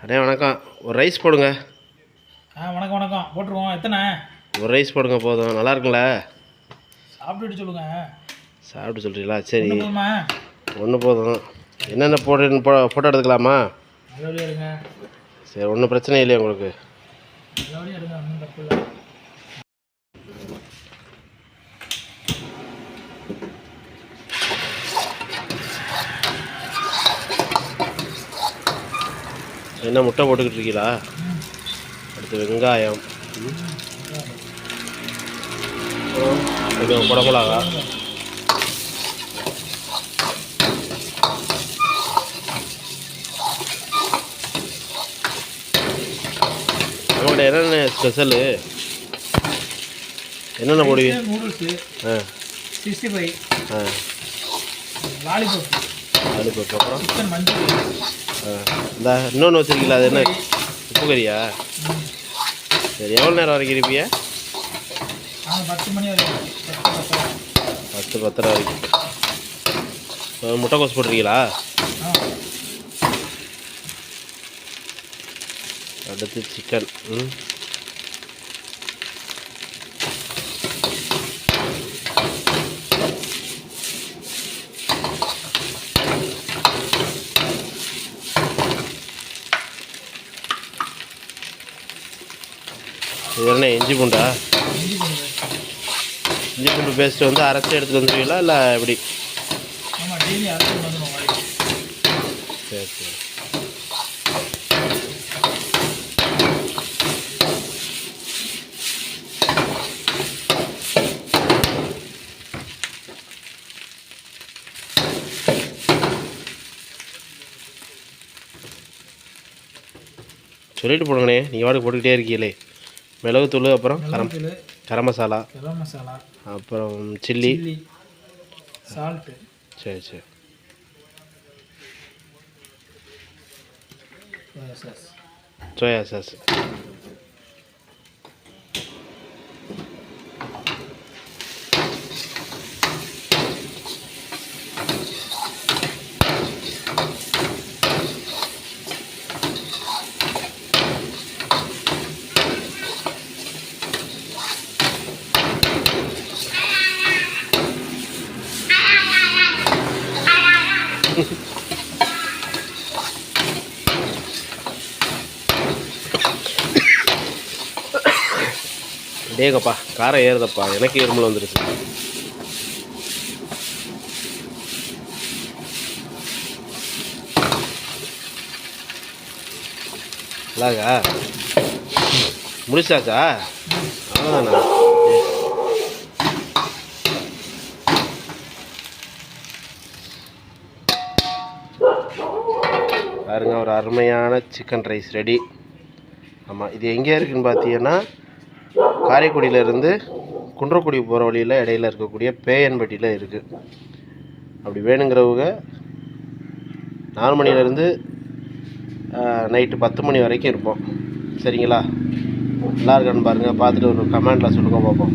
அண்ணே வணக்கம். ஒரு ரைஸ் போடுங்க. ஆ வணக்கம் வணக்கம். போட்டுருவோம். எத்தனை? ஒரு ரைஸ் போடுங்க போதும். நல்லா இருக்குங்களா சாப்பிட்டுட்டு சொல்லுங்க. சாப்பிட்டு சொல்கிறீங்களா சரி. ஒன்று போதும்? என்னென்ன போடுன்னு போ ஃபோட்டோ எடுத்துக்கலாமா? சரி ஒன்றும் பிரச்சனை இல்லையா உங்களுக்கு நல்லபடியாக எடுங்க ஒன்றும் தப்பு இல்லை என்ன முட்டை போட்டுக்கிட்டு இருக்கீங்களா அடுத்து வெங்காயம். அப்புறம் குடமிளகா நம்மகிட்ட என்னென்ன ஸ்பெஷலு? என்னென்ன போடுவீங்க நூடுல்ஸு ஆ. சிக்ஸ்டி ஃபைவ் ஆ. லாலிபப் அனுப்பி அப்புறம்? சிக்கன் மஞ்சள் ஆ இந்த இன்னொன்று வச்சுருக்கீங்களா? அது என்ன? உப்பு கறியா சரி எவ்வளோ நேரம் வரைக்கும் இருப்பியா பத்து மணி வரைக்கும் பத்து பத்தரை வரைக்கும். இப்போ முட்டைக்கோஸ் போட்டிருக்கீங்களா? அடுத்து சிக்கன் ம். இது என்ன இஞ்சி பூண்டா? இஞ்சி பூண்டு பேஸ்ட் வந்து அரைச்சி எடுத்துகிட்டு வந்துடுவீங்களா இல்லை எப்படி? சரி சரி. சொல்லிட்டு போடுங்கண்ணே. நீங்கள் வாடகை போட்டுக்கிட்டே இருக்கீங்களே. மிளகுத்தூள் அப்புறம் கரம் கரம் மசாலா கரம் மசாலா அப்புறம் சில்லி. சால்ட்டு. சரி சரி. சோயா சாஸ் டேங்கப்பா காரம் ஏறுதப்பா. எனக்கு இருமல் வந்துருச்சு. நல்லாக்கா முடிச்சாச்சா? அவ்வளோதானா பாருங்க ஒரு அருமையான சிக்கன் ரைஸ் ரெடி ஆமாம் இது எங்கே இருக்குன்னு பார்த்தீங்கன்னா காரைக்குடியிலேருந்து குன்றக்குடி போகிற வழியில் இடையில இருக்கக்கூடிய பேயன்பட்டியில் இருக்குது அப்படி வேணுங்கிறவங்க நாலு மணிலேருந்து நைட்டு பத்து மணி வரைக்கும் இருப்போம். சரிங்களா? நல்லா இருக்கான்னு பாருங்கள் பார்த்துட்டு ஒரு கமெண்டில் சொல்லுங்கள் பார்ப்போம்.